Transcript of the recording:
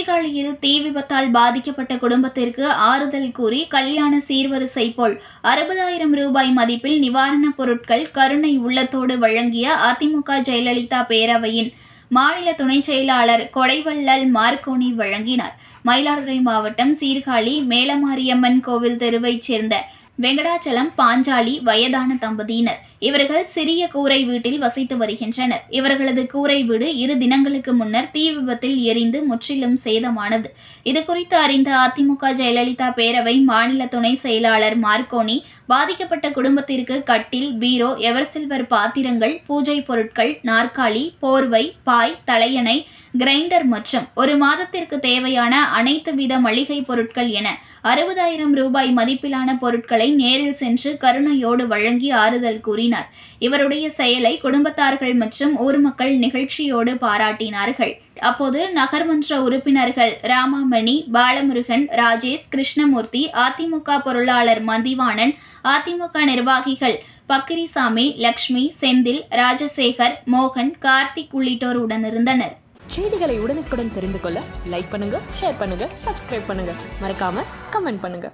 தீ விபத்தால் பாதிக்கப்பட்ட குடும்பத்திற்கு ஆறுதல் கூறி கல்யாண சீர்வரிசை போல் அறுபதாயிரம் ரூபாய் மதிப்பில் நிவாரணப் பொருட்கள் கருணை உள்ளத்தோடு வழங்கிய அதிமுக ஜெயலலிதா பேரவையின் மாநில துணைச் செயலாளர் கொடைவள்ளல் மார்க்கோனி வழங்கினார். மயிலாடுதுறை மாவட்டம் சீர்காழி மேலமாரியம்மன் கோவில் தெருவைச் சேர்ந்த வெங்கடாச்சலம் பாஞ்சாலி வயதான தம்பதியினர். இவர்கள் சிறிய கூரை வீட்டில் வசித்து வருகின்றனர். இவர்களது கூரை வீடு இரு தினங்களுக்கு முன்னர் தீ விபத்தில் எரிந்து முற்றிலும் சேதமானது. இதுகுறித்து அறிந்த அதிமுக ஜெயலலிதா பேரவை மாநில துணை செயலாளர் மார்க்கோனி பாதிக்கப்பட்ட குடும்பத்திற்கு கட்டில் பீரோ எவர்சில்வர் பாத்திரங்கள் பூஜை பொருட்கள் நாற்காலி போர்வை பாய் தலையணை கிரைண்டர் மற்றும் ஒரு மாதத்திற்கு தேவையான அனைத்து வித மளிகை பொருட்கள் என அறுபதாயிரம் ரூபாய் மதிப்பிலான பொருட்களை நேரில் சென்று கருணையோடு வழங்கி ஆறுதல் கூறினார். இவருடைய செயலை குடும்பத்தார்கள் மற்றும் ஊர் மக்கள் நிகழ்ச்சியோடு பாராட்டினார்கள். அப்போது நகர்மன்ற உறுப்பினர்கள் ராமாமணி பாலமுருகன் ராஜேஷ் கிருஷ்ணமூர்த்தி அதிமுக பொருளாளர் மதிவாணன் அதிமுக நிர்வாகிகள் பக்கிரிசாமி லக்ஷ்மி செந்தில் ராஜசேகர் மோகன் கார்த்திக் உள்ளிட்டோர் உடனிருந்தனர். செய்திகளை உடனுக்குடன் தெரிந்து கொள்ள லைக் பண்ணுங்க ஷேர் பண்ணுங்க சப்ஸ்கிரைப் பண்ணுங்க. மறக்காம கமெண்ட் பண்ணுங்க.